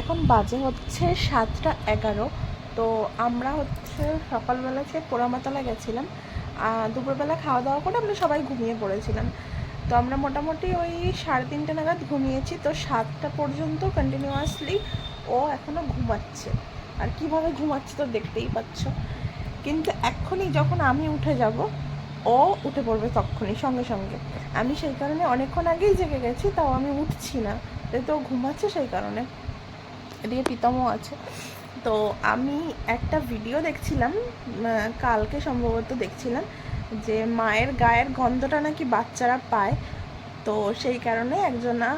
এখন বাজে হচ্ছে সাতটা এগারো। তো আমরা হচ্ছে সকালবেলা সে পোড়ামাতলা গেছিলাম দুপুরবেলা খাওয়া দাওয়া করে আমরা সবাই ঘুমিয়ে পড়েছিলাম। তো আমরা মোটামুটি ওই সাড়ে তিনটে নাগাদ ঘুমিয়েছি। তো সাতটা পর্যন্ত কন্টিনিউয়াসলি ও এখনও ঘুমাচ্ছে। আর কীভাবে ঘুমাচ্ছে তো দেখতেই পাচ্ছ। কিন্তু এক্ষুনি যখন আমি উঠে যাব, ও উঠে পড়বে তক্ষুনি, সঙ্গে সঙ্গে। আমি সেই কারণে অনেকক্ষণ আগেই জেগে গেছি, তাও আমি উঠছি না। যেহেতু ও ঘুমাচ্ছে সেই কারণে। এদিকে প্রীতমও আছে। তো আমি একটা ভিডিও দেখছিলাম কালকে সম্ভবত দেখছিলাম, যে মায়ের গায়ের গন্ধটা নাকি বাচ্চারা পায়। তো সেই কারণে একজনা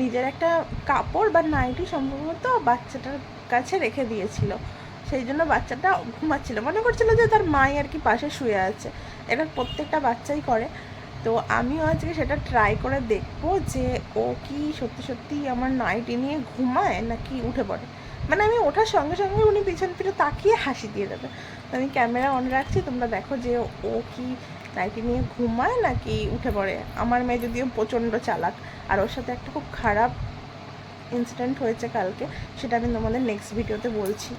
নিজের একটা কাপড় বা নাইটি সম্ভবত বাচ্চাটার কাছে রেখে দিয়েছিল। সেই জন্য বাচ্চাটা ঘুমাচ্ছিল। মনে করছিল যে তার মাই আর কি পাশে শুয়ে আছে। এটা প্রত্যেকটা বাচ্চাই করে। তো আমিও আজকে সেটা ট্রাই করে দেখব যে ও কি সত্যি সত্যি আমার নাইটি নিয়ে ঘুমায় নাকি উঠে পড়ে। মানে আমি ওঠার সঙ্গে সঙ্গে উনি পিছন ফিরে তাকিয়ে হাসি দিয়ে দেবে। তো আমি ক্যামেরা অন রাখছি, তোমরা দেখো যে ও কি নাইটি নিয়ে ঘুমায় নাকি উঠে পড়ে। আমার মেয়ে যদিও প্রচণ্ড চালাক, আর ওর সাথে একটা খুব খারাপ ইনসিডেন্ট হয়েছে কালকে, সেটা আমি তোমাদের নেক্সট ভিডিওতে বলছি।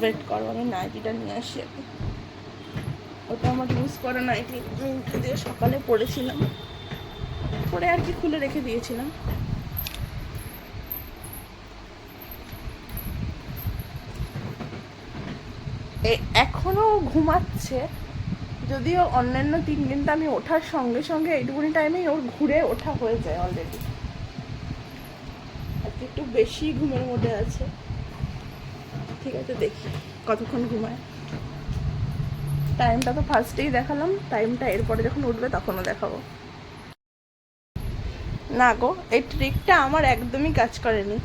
ওয়েট করো, আমি নাইটিটা নিয়ে আসি আগে। ওটা আমার ইউজ করা নাইটি। দিয়ে সকালে পড়েছিলাম পরে আর কি খুলে রেখে দিয়েছিলাম। এ- এখনও ঘুমাচ্ছে। যদিও অন্যান্য তিন দিনটা আমি ওঠার সঙ্গে সঙ্গে এইটুকুনি টাইমেই ওর ঘুরে ওঠা হয়ে যায় অলরেডি একটু বেশি ঘুমের মধ্যে আছে। ঠিক আছে, দেখি কতক্ষণ ঘুমায়। টাইমটা তো ফার্স্টেই দেখালাম টাইমটা এরপরে যখন উঠবে তখনও দেখাবো। না গো, এই ট্রিকটা আমার একদমই কাজ করেনি।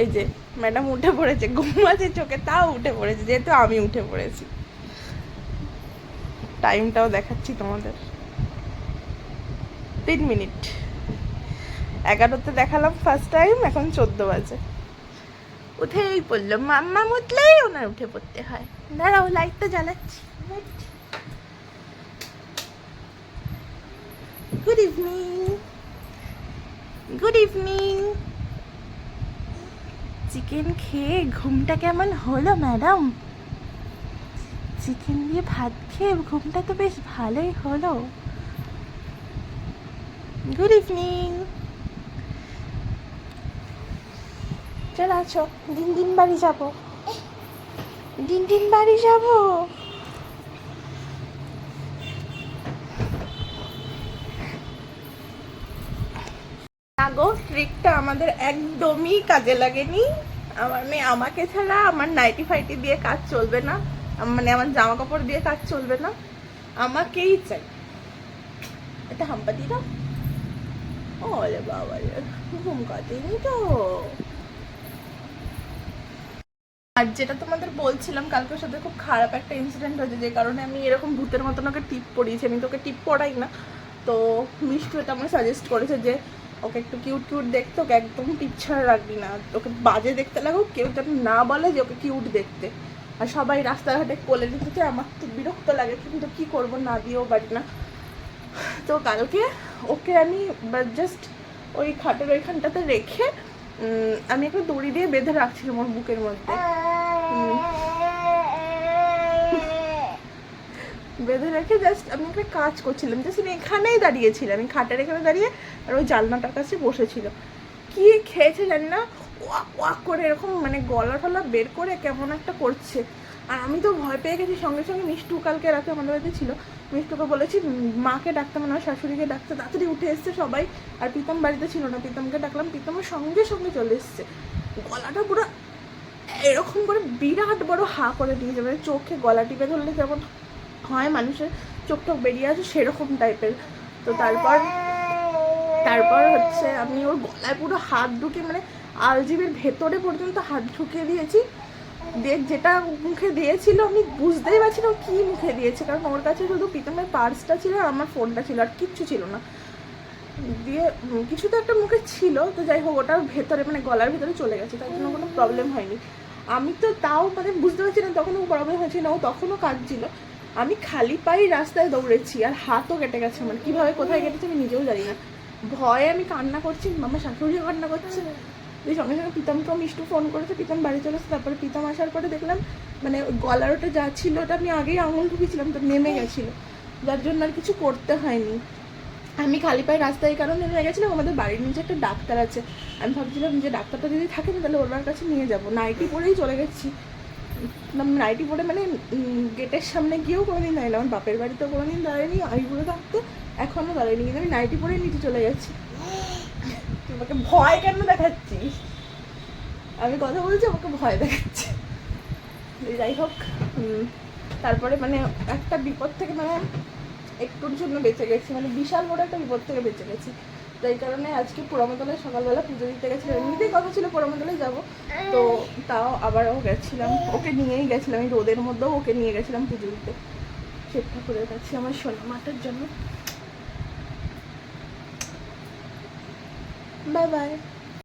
এই যে ম্যাডাম উঠে পড়েছে, ঘুমাচ্ছে চোখে, তাও উঠে পড়েছে, যেহেতু আমি উঠে পড়েছি। টাইমটাও দেখাচ্ছি তোমাদের। তিন মিনিট। এগারোতে দেখালাম ফার্স্ট টাইম এখন চোদ্দ বাজে। উঠেই পড়ল। মাম্মা উঠলেই ওনার উঠে পড়তে হয়। দাঁড়াও লাইটটা জ্বালাচ্ছি। Good evening good evening chicken খেয়ে ঘুমটা কেমন হলো ম্যাডাম চিকেন দিয়ে ভাত খেয়ে ঘুমটা তো বেশ ভালোই হলো। গুড ইভিনিং চলে আছো? দিন দিন বাড়ি যাব। দিন দিন বাড়ি যাব? আগো ট্রিকটা আমাদের একদমই কাজে লাগেনি। আমার মেয়ে আমাকে ছাড়া আমার নাইটি ফাইটি দিয়ে কাজ চলবে না। মানে আমার জামা কাপড় দিয়ে কাজ চলবে না। আমাকেই চাই। এটা হাম্পা দি দাও। ওরে বাবা ঘুম কাটেনি তো। আর যেটা তোমাদের বলছিলাম, কালকে সাথে খুব খারাপ একটা ইনসিডেন্ট হয়েছে, যে কারণে আমি এরকম ভূতের মতন ওকে টিপ পড়িয়েছি আমি তোকে টিপ পড়াই না। তো মিষ্টু এটা আমাকে সাজেস্ট করেছে যে, ওকে একটু কিউট কিউট দেখতে, ওকে একদম টিপ ছাড়া রাখবি না। ওকে বাজে দেখতে লাগুক, কেউ যেন না বলে যে ওকে কিউট দেখতে। আর সবাই রাস্তাঘাটে কোলে দিতে নিতে আমার তো বিরক্ত লাগে, কিন্তু কি করব, না দিয়েও পারি না। তো কালকে ওকে আমি জাস্ট ওই খাটের ওইখানটাতে রেখে আমি একটা দড়ি দিয়ে বেঁধে রাখছিলাম ওর বুকের মধ্যে। হুম। বেঁধে রেখে জাস্ট আমি একটা কাজ করছিলাম জাস্ট আমি এখানেই দাঁড়িয়েছিলাম আমি খাটের এখানে দাঁড়িয়ে আর ওই জানলাটার কাছে বসেছিল। কি খেয়েছে জানি না, ওয়াক ওয়াক করে এরকম মানে গলা টলা বের করে কেমন একটা করছে। আর আমি তো ভয় পেয়ে গেছি, সঙ্গে সঙ্গে মিষ্টু কালকে রাতে আমাদের বাড়িতে ছিল। মিষ্টুকে বলেছি, মাকে ডাকতে মানে আমার শাশুড়িকে ডাকতে তাড়াতাড়ি উঠে এসছে সবাই। আর প্রীতম বাড়িতে ছিল না, প্রীতমকে ডাকলাম প্রীতমের সঙ্গে সঙ্গে চলে এসছে। গলাটা পুরো এরকম করে বিরাট বড় হা করে দিয়েছে মানে চোখে গলা টিপে ধরলে যেমন হয় মানুষের, চোখ টোক বেরিয়ে আসে সেরকম টাইপের তো তারপর তারপর হচ্ছে আমি ওর গলায় পুরো হাত ঢুকে মানে আলজিবের ভেতরে পর্যন্ত হাত ঢুকিয়ে দিয়েছি। দিয়ে যেটা মুখে দিয়েছিল আমি বুঝতেই পারছি না কী মুখে দিয়েছে, কারণ ওর কাছে শুধু প্রীতমের পার্সটা ছিল আর আমার ফোনটা ছিল আর কিচ্ছু ছিল না। দিয়ে কিছু তো একটা মুখে ছিল, তো যাই হোক ওটার ভেতরে মানে গলার ভেতরে চলে গেছে, তাই জন্য কোনো প্রবলেম হয়নি। আমি তো তাও মানে বুঝতে পারছি না তখন ও বরাবর হয়েছে না, ও তখনও কাঁদছিল। আমি খালি পায়ে রাস্তায় দৌড়েছি আর হাতও কেটে গেছে আমার কীভাবে কোথায় কেটেছে আমি নিজেও জানি না। ভয়ে আমি কান্না করছি, মামা শাশুড়িও কান্না করছে। দিয়ে সঙ্গে সঙ্গে প্রীতমকেও মিষ্টু ফোন করেছে, প্রীতম বাড়ি চলে এসেছে, তারপরে প্রীতম আসার পরে দেখলাম মানে গলার ওটা যা ছিল ওটা আমি আগেই আঙুল ঢুকেছিলাম তো নেমে গেছিল। যার জন্য আর কিছু করতে হয়নি। আমি খালি পায়ে রাস্তায় এই কারণে নেমে গেছিলাম, আমাদের বাড়ির নিচে একটা ডাক্তার আছে। আমি ভাবছিলাম যে ডাক্তারটা যদি থাকে না, তাহলে ওনার কাছে নিয়ে যাব। নাইটি পরেই চলে গেছি। নাইটি পরে মানে গেটের সামনে গিয়েও কোনোদিন দাঁড়িয়ে আমার বাপের বাড়িতেও কোনোদিন দাঁড়ায়নি আইগুলো থাকতো এখনও দাঁড়ায়নি কিন্তু আমি নাইটি পরেই নিচে চলে গেছি। তোমাকে ভয় কেন দেখাচ্ছিস আমি কথা বলছি, আমাকে ভয় দেখাচ্ছে। যাই হোক তারপরে মানে একটা বিপদ থেকে মানে একটুর জন্য বেঁচে গেছি মানে বিশাল বড় একটা বিপদ থেকে বেঁচে গেছি। তাই কারণে আজকে পোড়ামতলায় সকালবেলা পুজো দিতে গেছিলাম। এমনিতেই কথা ছিল পোড়ামতলায় যাব, তো তাও আবারও গেছিলাম। ওকে নিয়েই গেছিলাম, এই রোদের মধ্যেও ওকে নিয়ে গেছিলাম পুজো দিতে। শিব ঠাকুরের কাছে আমার সোনা মাটার জন্য। Bye bye.